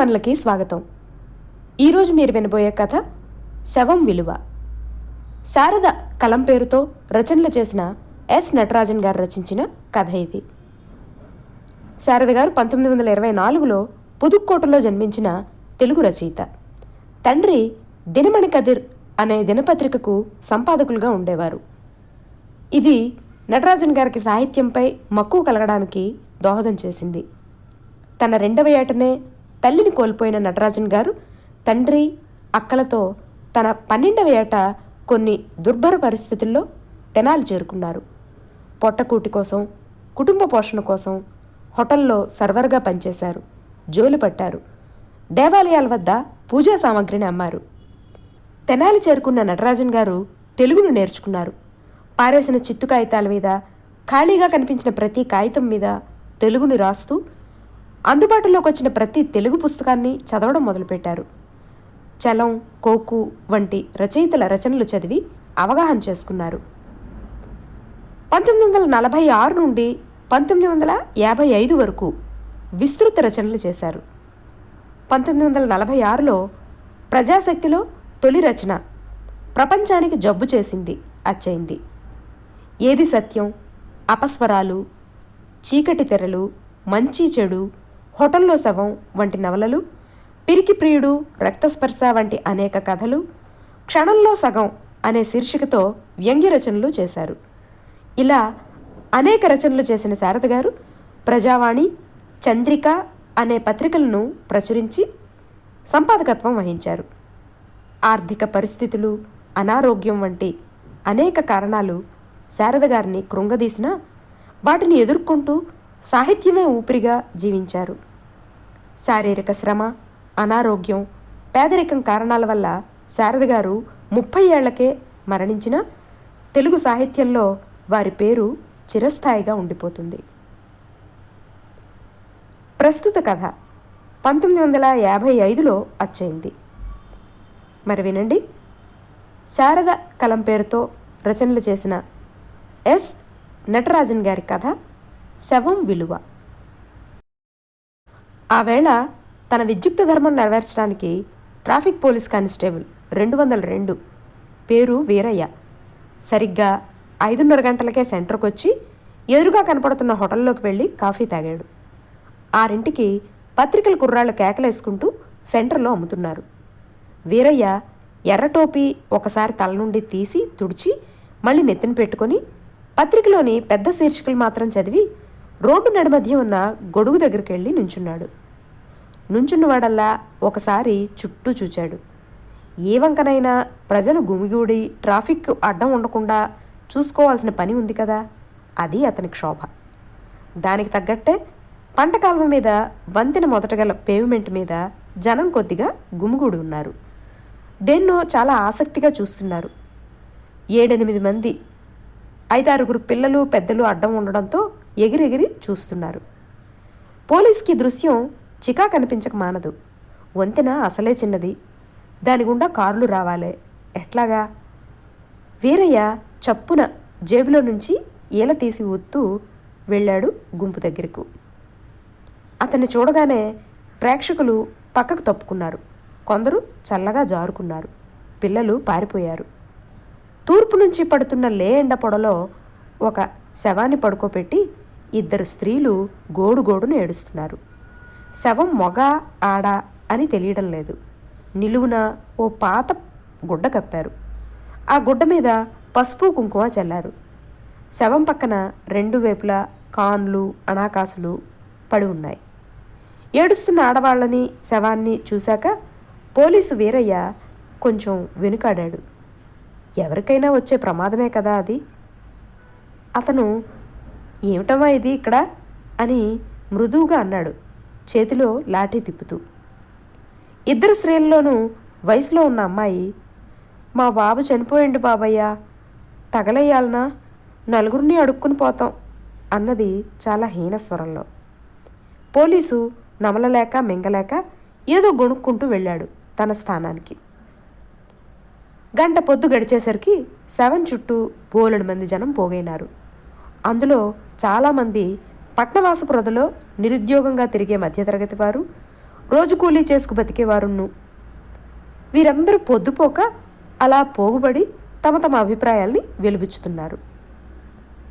అభిమానులకి స్వాగతం. ఈరోజు మీరు వినబోయే కథ శవం విలువ. శారద కలం పేరుతో రచనలు చేసిన ఎస్ నటరాజన్ గారు రచించిన కథ ఇది. శారద గారు పంతొమ్మిది వందల ఇరవై నాలుగులో పుదుక్కోటలో జన్మించిన తెలుగు రచయిత. తండ్రి దినమణి కదిర్ అనే దినపత్రికకు సంపాదకులుగా ఉండేవారు. ఇది నటరాజన్ గారికి సాహిత్యంపై మక్కువ కలగడానికి దోహదం చేసింది. తన రెండవ ఏటనే తల్లిని కోల్పోయిన నటరాజన్ గారు తండ్రి అక్కలతో తన పన్నెండవ ఏట కొన్ని దుర్భర పరిస్థితుల్లో తెనాలి చేరుకున్నారు. పొట్టకూటి కోసం కుటుంబ పోషణ కోసం హోటల్లో సర్వర్గా పనిచేశారు. జోలు పట్టారు. దేవాలయాల వద్ద పూజా సామాగ్రిని అమ్మారు. తెనాలి చేరుకున్న నటరాజన్ గారు తెలుగును నేర్చుకున్నారు. పారేసిన చిత్తు కాగితాల మీద ఖాళీగా కనిపించిన ప్రతి కాగితం మీద తెలుగుని రాస్తూ అందుబాటులోకి వచ్చిన ప్రతి తెలుగు పుస్తకాన్ని చదవడం మొదలుపెట్టారు. చలం కోకు వంటి రచయితల రచనలు చదివి అవగాహన చేసుకున్నారు. పంతొమ్మిది వందల నలభై ఆరు నుండి పంతొమ్మిది వందల యాభై ఐదు వరకు విస్తృత రచనలు చేశారు. పంతొమ్మిది వందల నలభై ఆరులో ప్రజాశక్తిలో తొలి రచన ప్రపంచానికి జబ్బు చేసింది అచ్చయింది. ఏది సత్యం? అపస్వరాలు చీకటి తెరలు మంచి చెడు హోటల్లో శవం వంటి నవలలు పిరికి ప్రియుడు రక్తస్పర్శ వంటి అనేక కథలు క్షణంలో సగం అనే శీర్షికతో వ్యంగ్య రచనలు చేశారు. ఇలా అనేక రచనలు చేసిన శారద గారు ప్రజావాణి చంద్రిక అనే పత్రికలను ప్రచురించి సంపాదకత్వం వహించారు. ఆర్థిక పరిస్థితులు అనారోగ్యం వంటి అనేక కారణాలు శారద గారిని కృంగదీసినా వాటిని ఎదుర్కొంటూ సాహిత్యమే ఊపిరిగా జీవించారు. శారీరక శ్రమ అనారోగ్యం పేదరికం కారణాల వల్ల శారద గారు ముప్పై ఏళ్ళకే మరణించిన తెలుగు సాహిత్యంలో వారి పేరు చిరస్థాయిగా ఉండిపోతుంది. ప్రస్తుత కథ పంతొమ్మిది వందల యాభై ఐదులో అచ్చయింది. మరి వినండి. శారద కలం పేరుతో రచనలు చేసిన ఎస్ నటరాజన్ గారి కథ శవం విలువ. ఆవేళ తన విద్యుక్త ధర్మం నెరవేర్చడానికి ట్రాఫిక్ పోలీస్ కానిస్టేబుల్ రెండు వందల రెండు పేరు వీరయ్య. సరిగ్గా ఐదున్నర గంటలకే సెంటర్కి వచ్చి ఎదురుగా కనపడుతున్న హోటల్లోకి వెళ్ళి కాఫీ తాగాడు. ఆరింటికి పత్రికల కుర్రాళ్ళు కేకలేసుకుంటూ సెంటర్లో అమ్ముతున్నారు. వీరయ్య ఎర్ర టోపీ ఒకసారి తల నుండి తీసి తుడిచి మళ్ళీ నెత్తిన పెట్టుకొని పత్రికలోని పెద్ద శీర్షికలు మాత్రం చదివి రోడ్డు నడిమధ్య ఉన్న గొడుగు దగ్గరికి వెళ్ళి నుంచున్నాడు. నుంచున్నవాడల్లా ఒకసారి చుట్టూ చూచాడు. ఏ వంకనైనా ప్రజలు గుమిగూడి ట్రాఫిక్ అడ్డం ఉండకుండా చూసుకోవాల్సిన పని ఉంది కదా అది అతని క్షోభ. దానికి తగ్గట్టే పంట కాలువ మీద వంతెన మొదట గల పేవ్మెంట్ మీద జనం కొద్దిగా గుమిగూడి ఉన్నారు. దేన్నో చాలా ఆసక్తిగా చూస్తున్నారు. ఏడెనిమిది మంది ఐదారుగురు పిల్లలు పెద్దలు అడ్డం ఉండడంతో ఎగిరెగిరి చూస్తున్నారు. పోలీస్కి దృశ్యం చికా కనిపించక మానదు. వంతెన అసలే చిన్నది. దాని గుండా కార్లు రావాలే. ఎట్లాగా? వీరయ్య చప్పున జేబులో నుంచి ఈల తీసి ఊత్తూ వెళ్ళాడు గుంపు దగ్గరకు. అతన్ని చూడగానే ప్రేక్షకులు పక్కకు తప్పుకున్నారు. కొందరు చల్లగా జారుకున్నారు. పిల్లలు పారిపోయారు. తూర్పు నుంచి పడుతున్న లే ఎండ పొడలో ఒక శవాన్ని పడుకోబెట్టి ఇద్దరు స్త్రీలు గోడు గోడును ఏడుస్తున్నారు. శవం మొగ ఆడ అని తెలియడం లేదు. నిలువున ఓ పాత గుడ్డ కప్పారు. ఆ గుడ్డ మీద పసుపు కుంకుమ చల్లారు. శవం పక్కన రెండు వైపులా కాన్లు అనాకాసులు పడి ఉన్నాయి. ఏడుస్తున్న ఆడవాళ్ళని శవాన్ని చూశాక పోలీసు వీరయ్య కొంచెం వెనుకాడాడు. ఎవరికైనా వచ్చే ప్రమాదమే కదా అది? అతను ఏమిటమా ఇది ఇక్కడ? అని మృదువుగా అన్నాడు. చేతిలో లాఠీ తిప్పుతూ. ఇద్దరు స్త్రీల్లోనూ వయసులో ఉన్న అమ్మాయి మా బాబు చనిపోయండి బాబయ్య తగలయ్యాలనా? నలుగురిని అడుక్కుని పోతాం అన్నది చాలా హీన స్వరంలో. పోలీసు నమలలేక మింగలేక ఏదో గొణుక్కుంటూ వెళ్ళాడు తన స్థానానికి. గంట పొద్దు గడిచేసరికి సెవెన్ చుట్టూ బోలెడు మంది జనం పోగైనారు. అందులో చాలామంది పట్నవాస రొదలో నిరుద్యోగంగా తిరిగే మధ్యతరగతి వారు రోజు కూలీ చేసుకు బతికేవారును వీరందరూ పొద్దుపోక అలా పోగుబడి తమ తమ అభిప్రాయాల్ని వెలుబుచ్చుతున్నారు.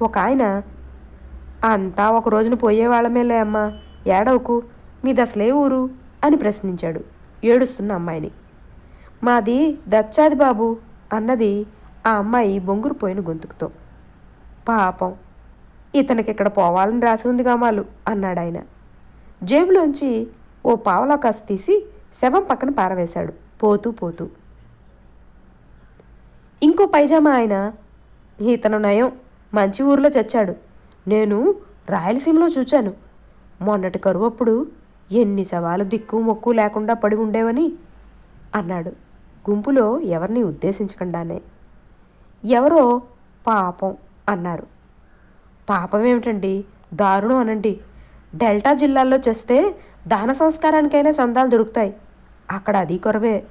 ఒక ఆయన అంతా ఒక రోజున పోయేవాళ్ళమేలే అమ్మా ఏడవకు మీది అసలే ఊరు అని ప్రశ్నించాడు ఏడుస్తున్న అమ్మాయిని. మాది దచ్చాది బాబు అన్నది ఆ అమ్మాయి బొంగురు పోయిన గొంతుకుతో. పాపం ఇతనికి ఇక్కడ పోవాలని రాసి ఉంది కామాలు అన్నాడు ఆయన. జేబులోంచి ఓ పావలా కాసు తీసి శవం పక్కన పారవేశాడు. పోతూ పోతూ. ఇంకో పైజామా ఆయన. ఇతను నయం మంచి ఊర్లో చచ్చాడు. నేను రాయలసీమలో చూచాను. మొన్నటి కరువప్పుడు ఎన్ని శవాలు దిక్కు మొక్కు లేకుండా పడి ఉండేవని అన్నాడు. గుంపులో ఎవరిని ఉద్దేశించకుండానే. ఎవరో పాపం అన్నారు. పాపం ఏమిటండి? దారుణం అనండి. డెల్టా జిల్లాల్లో చేస్తే దాన సంస్కారానికైనా చందాలు దొరుకుతాయి. అక్కడ అది కొరవే.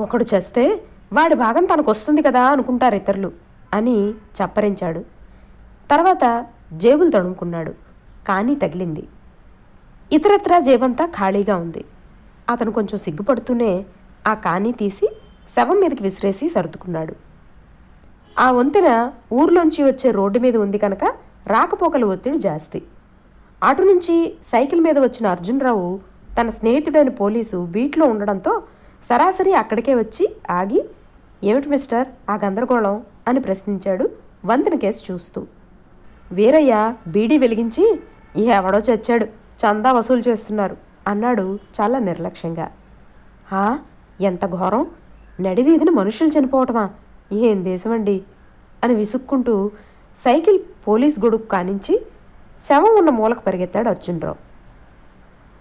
ఒకడు చేస్తే వాడి భాగం తనకు వస్తుంది కదా అనుకుంటారు ఇతరులు అని చప్పరించాడు. తర్వాత జేబులు తడుముకున్నాడు. కానీ తగిలింది. ఇతరత్రా జేబంతా ఖాళీగా ఉంది. అతను కొంచెం సిగ్గుపడుతూనే ఆ కానీ తీసి శవం మీదకి విసిరేసి సర్దుకున్నాడు. ఆ వంతెన ఊర్లోంచి వచ్చే రోడ్డు మీద ఉంది కనుక రాకపోకల ఒత్తిడి జాస్తి. అటు నుంచి సైకిల్ మీద వచ్చిన అర్జున్రావు తన స్నేహితుడైన పోలీసు బీట్లో ఉండడంతో సరాసరి అక్కడికే వచ్చి ఆగి ఏమిటి మిస్టర్ ఆ గందరగోళం? అని ప్రశ్నించాడు వంతెన కేసు చూస్తూ. వీరయ్య బీడీ వెలిగించి ఎవడో చచ్చాడు చందా వసూలు చేస్తున్నారు అన్నాడు చాలా నిర్లక్ష్యంగా. ఆ ఎంత ఘోరం! నడివీధిన మనుషులు చనిపోవటమా? ఏం దేశమండి? అని విసుక్కుంటూ సైకిల్ పోలీస్ గొడుగు కానించి శవం ఉన్న మూలకు పరిగెత్తాడు అర్జునరావు.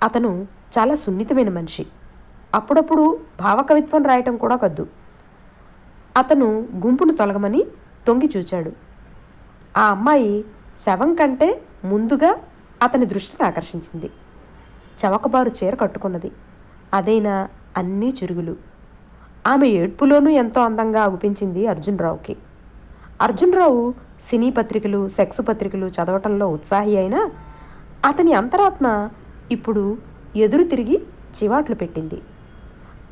అతను చాలా సున్నితమైన మనిషి. అప్పుడప్పుడు భావకవిత్వం రాయటం కూడా కద్దు. అతను గుంపును తొలగమని తొంగి చూచాడు. ఆ అమ్మాయి శవం కంటే ముందుగా అతని దృష్టిని ఆకర్షించింది. చవకబారు చీర కట్టుకున్నది. అదైనా అన్నీ చిరుగులు. ఆమె ఏడ్పులోనూ ఎంతో అందంగా అగుపించింది అర్జునరావుకి. అర్జునరావు సినీ పత్రికలు సెక్స్ పత్రికలు చదవటంలో ఉత్సాహి అయినా అతని అంతరాత్మ ఇప్పుడు ఎదురు తిరిగి చివాట్లు పెట్టింది.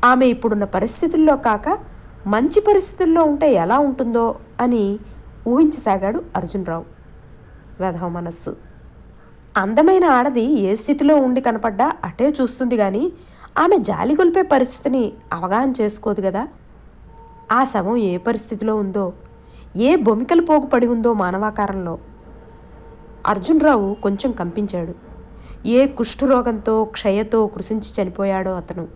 ఆమె ఇప్పుడున్న పరిస్థితుల్లో కాక మంచి పరిస్థితుల్లో ఉంటే ఎలా ఉంటుందో అని ఊహించసాగాడు అర్జున్రావు. వెధవ మనస్సు. అందమైన ఆడది ఏ స్థితిలో ఉండి కనపడ్డా అటే చూస్తుంది కానీ ఆమె జాలి గొలిపే పరిస్థితిని అవగాహన చేసుకోదు కదా ఆ శవం ఏ పరిస్థితిలో ఉందో ఏ బొమికలు పోగుపడి ఉందో మానవాకారంలో? అర్జున్రావు కొంచెం కంపించాడు. ఏ కుష్ఠరోగంతో క్షయతో కృషించి చనిపోయాడో అతను.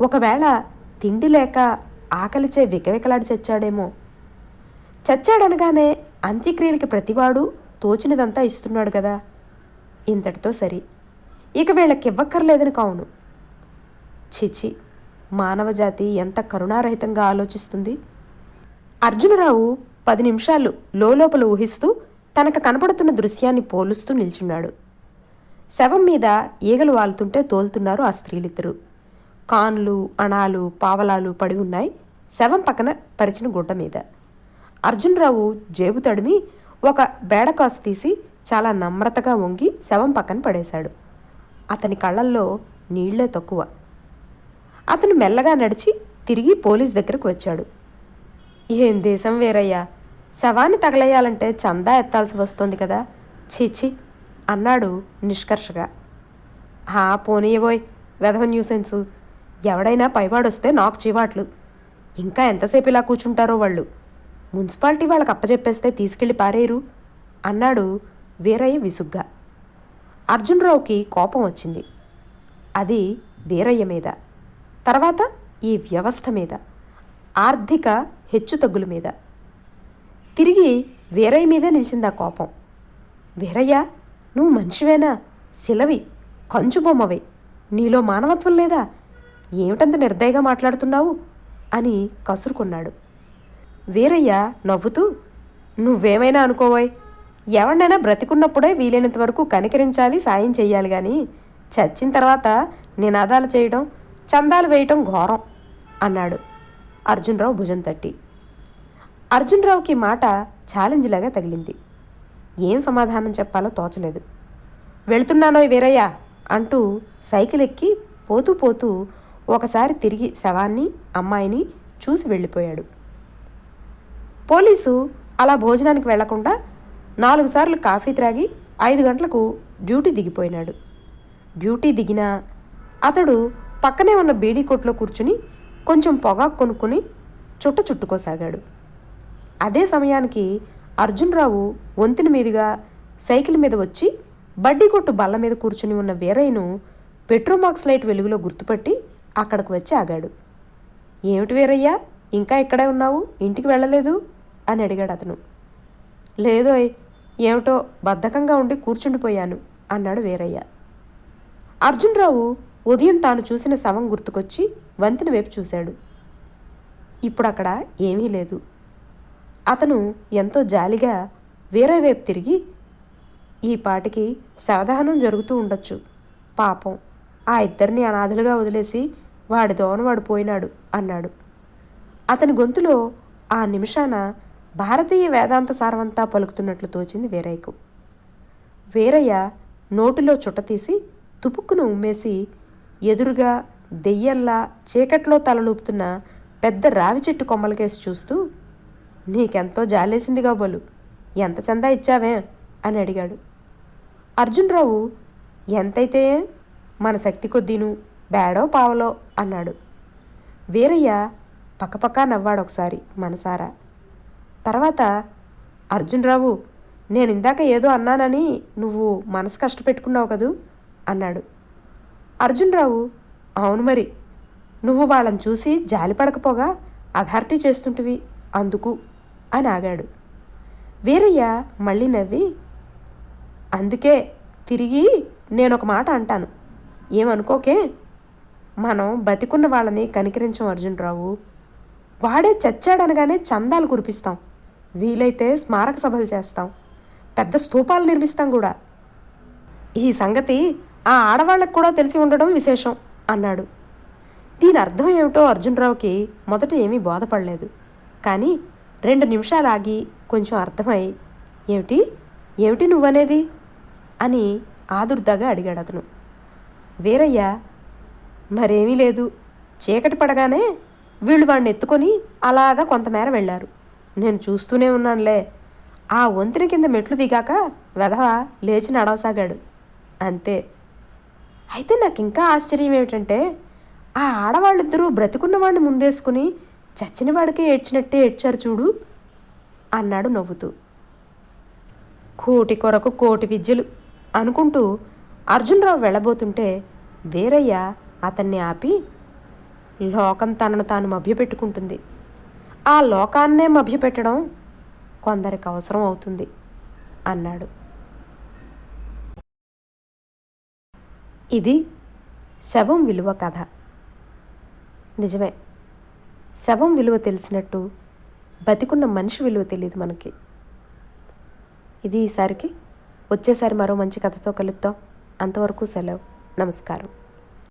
ఒకవేళ తిండి లేక ఆకలిచే వికవికలాడి చచ్చాడేమో. చచ్చాడనగానే అంత్యక్రియలకి ప్రతివాడు తోచినదంతా ఇస్తున్నాడు కదా ఇంతటితో సరి. ఇక వీళ్ళకి ఇవ్వక్కర్లేదని కావును. చిచి మానవజాతి ఎంత కరుణారహితంగా ఆలోచిస్తుంది? అర్జునరావు పది నిమిషాలు లోపల ఊహిస్తూ తనకు కనపడుతున్న దృశ్యాన్ని పోలుస్తూ నిల్చున్నాడు. శవం మీద ఈగలు వాలుతుంటే తోలుతున్నారు ఆ స్త్రీలిద్దరూ. కాన్లు అణాలు పావలాలు పడి ఉన్నాయి. శవం పక్కన పరిచిన గుడ్డ మీద. అర్జునరావు జేబు తడిమి ఒక బేడకాసు తీసి చాలా నమ్రతగా వంగి శవం పక్కన పడేశాడు. అతని కళ్ళల్లో నీళ్ళే తక్కువ. అతను మెల్లగా నడిచి తిరిగి పోలీస్ దగ్గరకు వచ్చాడు. ఏం దేశం వేరయ్యా? శవాన్ని తగలేయాలంటే చందా ఎత్తాల్సి వస్తుంది కదా. చీచి అన్నాడు నిష్కర్షగా. హా పోనీయబోయ్ వెధవ న్యూసెన్సు. ఎవడైనా పైవాడొస్తే నాకు చీవాట్లు. ఇంకా ఎంతసేపు ఇలా కూర్చుంటారో వాళ్ళు. మున్సిపాలిటీ వాళ్ళకి అప్పచెప్పేస్తే తీసుకెళ్ళి పారేరు అన్నాడు వీరయ్య విసుగ్గా. అర్జున్రావుకి కోపం వచ్చింది. అది వీరయ్య మీద. తర్వాత ఈ వ్యవస్థ మీద. ఆర్థిక హెచ్చుతగ్గుల మీద. తిరిగి వీరయ్య మీదే నిలిచింది ఆ కోపం. వీరయ్య నువ్వు మనిషివేనా? శిలవి కంచు బొమ్మవే. నీలో మానవత్వం లేదా? ఏమిటంత నిర్దయగా మాట్లాడుతున్నావు? అని కసురుకున్నాడు. వీరయ్య నవ్వుతూ నువ్వేమైనా అనుకోవాయ్? ఎవరినైనా బ్రతికున్నప్పుడే వీలైనంత వరకు కనికరించాలి సాయం చేయాలి కానీ చచ్చిన తర్వాత నినాదాలు చేయడం చందాలు వేయటం ఘోరం అన్నాడు. అర్జునరావు భుజం తట్టి. అర్జునరావుకి మాట ఛాలెంజ్ లాగా తగిలింది. ఏం సమాధానం చెప్పాలో తోచలేదు. వెళ్తున్నానో వీరయ్య అంటూ సైకిల్ ఎక్కి పోతూ పోతూ ఒకసారి తిరిగి శవాన్ని అమ్మాయిని చూసి వెళ్ళిపోయాడు. పోలీసు అలా భోజనానికి వెళ్ళకుండా నాలుగు సార్లు కాఫీ త్రాగి ఐదు గంటలకు డ్యూటీ దిగిపోయినాడు. డ్యూటీ దిగినా అతడు పక్కనే ఉన్న బీడీ కొట్లో కూర్చుని కొంచెం పొగాకు కొనుక్కుని చుట్ట చుట్టుకోసాగాడు. అదే సమయానికి అర్జున్రావు వంతెన మీదుగా సైకిల్ మీద వచ్చి బడ్డీ కొట్టు బల్ల మీద కూర్చుని ఉన్న వీరయ్యను పెట్రోమాక్స్ లైట్ వెలుగులో గుర్తుపట్టి అక్కడికి వచ్చి ఆగాడు. ఏమిటి వీరయ్యా? ఇంకా ఇక్కడే ఉన్నావు? ఇంటికి వెళ్ళలేదు? అని అడిగాడు అతను. లేదోయ్ ఏమిటో బద్ధకంగా ఉండి కూర్చుండిపోయాను అన్నాడు వీరయ్య. అర్జున్రావు ఉదయం తాను చూసిన శవం గుర్తుకొచ్చి వంతెన వైపు చూశాడు. ఇప్పుడు అక్కడ ఏమీ లేదు. అతను ఎంతో జాలిగా వేరే వైపు తిరిగి ఈ పాటికి శవదహనం జరుగుతూ ఉండొచ్చు. పాపం ఆ ఇద్దరిని అనాథలుగా వదిలేసి వాడి దోన వాడు పోయినాడు అన్నాడు. అతని గొంతులో ఆ నిమిషాన భారతీయ వేదాంత సారవంతా పలుకుతున్నట్లు తోచింది వీరయ్యకు. వీరయ్య నోటిలో చుట్ట తీసి తుపుక్కును ఉమ్మేసి ఎదురుగా దెయ్యంలా చీకట్లో తలలూపుతున్న పెద్ద రావి చెట్టు కొమ్మలకేసి చూస్తూ నీకెంతో జాలేసింది కాబోలు ఎంత చందా ఇచ్చావే? అని అడిగాడు. అర్జున్రావు ఎంతైతే మన శక్తి కొద్దీను బేడో పావలో అన్నాడు. వీరయ్య పక్కపక్క నవ్వాడు ఒకసారి మనసారా. తర్వాత అర్జున్రావు నేను ఇందాక ఏదో అన్నానని నువ్వు మనసు కష్టపెట్టుకున్నావు కదూ? అన్నాడు. అర్జున్రావు అవును మరి. నువ్వు వాళ్ళని చూసి జాలిపడకపోగా అథారిటీ చేస్తుంటివి అందుకు అని ఆగాడు. వీరయ్య మళ్ళీ నవ్వి అందుకే తిరిగి నేను ఒక మాట అంటాను. ఏమనుకోకే? మనం బతికున్న వాళ్ళని కనికరించం అర్జునరావు. వాడే చచ్చాడనగానే చందాలు కురిపిస్తాం. వీలైతే స్మారక సభలు చేస్తాం. పెద్ద స్తూపాలు నిర్మిస్తాం కూడా. ఈ సంగతి ఆ ఆడవాళ్ళకు కూడా తెలిసి ఉండడం విశేషం. అన్నాడు. దీని అర్థం ఏమిటో అర్జునరావుకి మొదట ఏమీ బోధపడలేదు. కానీ రెండు నిమిషాలు ఆగి కొంచెం అర్థమై ఏమిటి? ఏమిటి నువ్వనేది? అని ఆదుర్దాగా అడిగాడు అతను. వీరయ్య మరేమీ లేదు. చీకటి పడగానే వీళ్ళు వాడిని ఎత్తుకొని అలాగా కొంతమేర వెళ్ళారు. నేను చూస్తూనే ఉన్నానులే. ఆ వంతెన కింద మెట్లు దిగాక వెధవ లేచి నడవసాగాడు. అంతే. అయితే నాకు ఇంకా ఆశ్చర్యం ఏమిటంటే ఆ ఆడవాళ్ళిద్దరూ బ్రతికున్నవాడిని ముందేసుకుని చచ్చినవాడికే ఏడ్చినట్టే ఏడ్చారు చూడు అన్నాడు నవ్వుతూ. కోటి కొరకు కోటి విద్యలు అనుకుంటూ అర్జునరావు వెళ్ళబోతుంటే వీరయ్య అతన్ని ఆపి లోకం తనను తాను మభ్యపెట్టుకుంటుంది. ఆ లోకాన్నే మభ్యపెట్టడం కొందరికి అవసరం అవుతుంది అన్నాడు. ఇది శవం విలువ కథ. నిజమే. శవం విలువ తెలిసినట్టు బతికున్న మనిషి విలువ తెలియదు మనకి. ఇది ఈసారికి వచ్చేసారి మరో మంచి కథతో కలుద్దాం. అంతవరకు సెలవు. నమస్కారం.